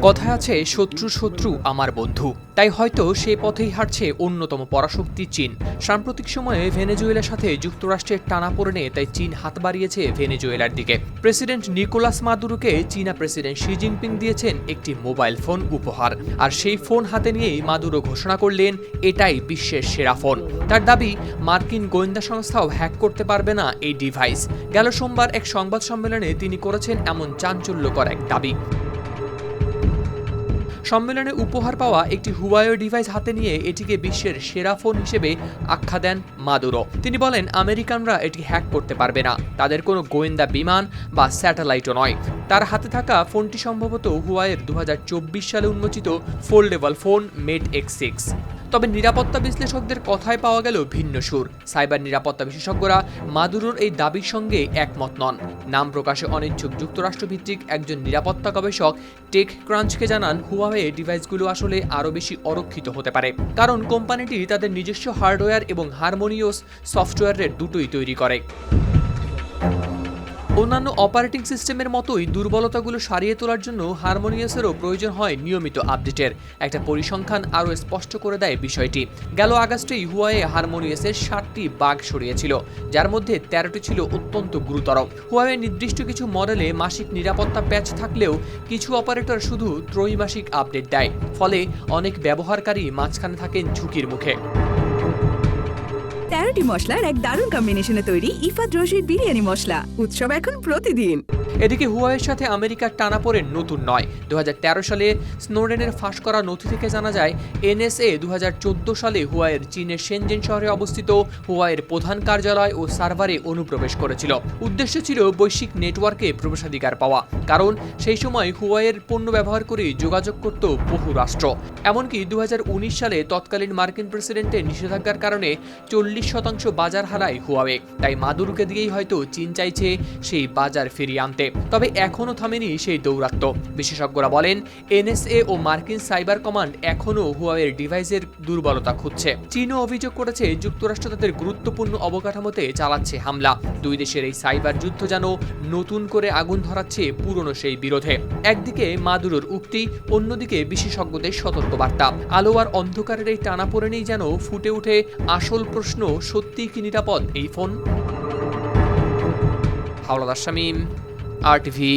কথায় আছে, শত্রু শত্রু আমার বন্ধু। তাই হয়তো সে পথেই হাঁটছে অন্যতম পরাশক্তি চীন। সাম্প্রতিক সময়ে ভেনেজুয়েলার সাথে যুক্তরাষ্ট্রের টানাপোড়েনে তাই চীন হাত বাড়িয়েছে ভেনেজুয়েলার দিকে। প্রেসিডেন্ট নিকোলাস মাদুরোকে চীনা প্রেসিডেন্ট শি জিনপিং দিয়েছেন একটি মোবাইল ফোন উপহার। আর সেই ফোন হাতে নিয়েই মাদুরো ঘোষণা করলেন, এটাই বিশ্বের সেরা ফোন। তার দাবি, মার্কিন গোয়েন্দা সংস্থাও হ্যাক করতে পারবে না এই ডিভাইস। গেল সোমবার এক সংবাদ সম্মেলনে তিনি করেছেন এমন চাঞ্চল্যকর এক দাবি। সম্মেলনে উপহার পাওয়া একটি হুয়াওয়ে ডিভাইস হাতে নিয়ে এটিকে বিশ্বের সেরা ফোন হিসেবে আখ্যা দেন মাদুরো। তিনি বলেন, আমেরিকানরা এটি হ্যাক করতে পারবে না। তাদের কোনো গোয়েন্দা বিমান বা স্যাটেলাইটও নয়। তার হাতে থাকা ফোনটি সম্ভবত হুয়াওয়ের দু সালে উন্মোচিত foldable phone Mate X six তবে নিরাপত্তা বিশ্লেষকদের কথায় পাওয়া গেল ভিন্ন সুর। সাইবার নিরাপত্তা বিশেষজ্ঞরা মাদুরোর এই দাবির সঙ্গে একমত নন। নাম প্রকাশে অনিচ্ছুক যুক্তরাষ্ট্রভিত্তিক একজন নিরাপত্তা গবেষক টেক ক্রাঞ্চকে জানান, হুয়াওয়ে ডিভাইসগুলো আসলে আরও বেশি অরক্ষিত হতে পারে। কারণ কোম্পানিটি তাদের নিজস্ব হার্ডওয়্যার এবং হারমোনিয়াস সফটওয়্যারের দুটোই তৈরি করে। অন্যান্য অপারেটিং সিস্টেমের মতোই দুর্বলতাগুলো সারিয়ে তোলার জন্য হারমোনিয়াসেরও প্রয়োজন হয় নিয়মিত আপডেটের একটা পরিসংখ্যান আরও স্পষ্ট করে দেয় বিষয়টি। গেল আগস্টেই হুয়ায়ে হারমোনিয়াসের ষাটটি বাগ সরিয়েছিল, যার মধ্যে তেরোটি ছিল অত্যন্ত গুরুতর। হুয়াওয়ে নির্দিষ্ট কিছু মডেলে মাসিক নিরাপত্তা প্যাচ থাকলেও কিছু অপারেটর শুধু ত্রৈমাসিক আপডেট দেয়, ফলে অনেক ব্যবহারকারী মাঝখানে থাকেন ঝুঁকির মুখে। তেরোটি মশলার এক দারুণ কম্বিনেশনে তৈরি ইফাদ রশির বিরিয়ানি মশলা। উৎসব এখন প্রতিদিন। এদিকে হুয়াইয়ের সাথে আমেরিকার টানাপোড়ে নতুন নয়। দু সালে স্নোডেনের ফাঁস করা নথি থেকে জানা যায়, এনএসএ দুহাজার চোদ্দ সালে হুয়াইয়ের চীনের সেনজেন শহরে অবস্থিত হুয়াইয়ের প্রধান কার্যালয় ও সার্ভারে অনুপ্রবেশ করেছিল। উদ্দেশ্য ছিল বৈশ্বিক নেটওয়ার্কে প্রবেশাধিকার পাওয়া। কারণ সেই সময় হুয়াইয়ের পণ্য ব্যবহার করে যোগাযোগ করত বহু রাষ্ট্র। এমনকি দু হাজার উনিশ সালে তৎকালীন মার্কিন প্রেসিডেন্টের নিষেধাজ্ঞার কারণে চল্লিশ শতাংশ বাজার হারায় হুয়াওয়ে। তাই মাদুরুকে দিয়েই হয়তো চীন চাইছে সেই বাজার ফিরিয়ে আনতে। তবে এখনও থামেনি সেই দৌরাত্ম্য। বিশেষজ্ঞরা বলেন, এনএসএ ও মার্কিন সাইবার কমান্ড এখনও হুয়াওয়ের ডিভাইসের দুর্বলতা খুঁজছে। চীনও অভিযোগ করেছে, যুক্তরাষ্ট্র তাদের গুরুত্বপূর্ণ অবকাঠামোতে চালাচ্ছে হামলা। দুই দেশের এই সাইবার যুদ্ধ যেন নতুন করে আগুন ধরাচ্ছে পুরনো সেই বিরোধে। একদিকে মাদুরোর উক্তি, অন্যদিকে বিশেষজ্ঞদের সতর্কবার্তা আলো আর অন্ধকারের এই টানাপোড়েনেই যেন ফুটে ওঠে আসল প্রশ্ন, সত্যিই কি নিরাপদ? এই phone. Hawlader Shamim, R TV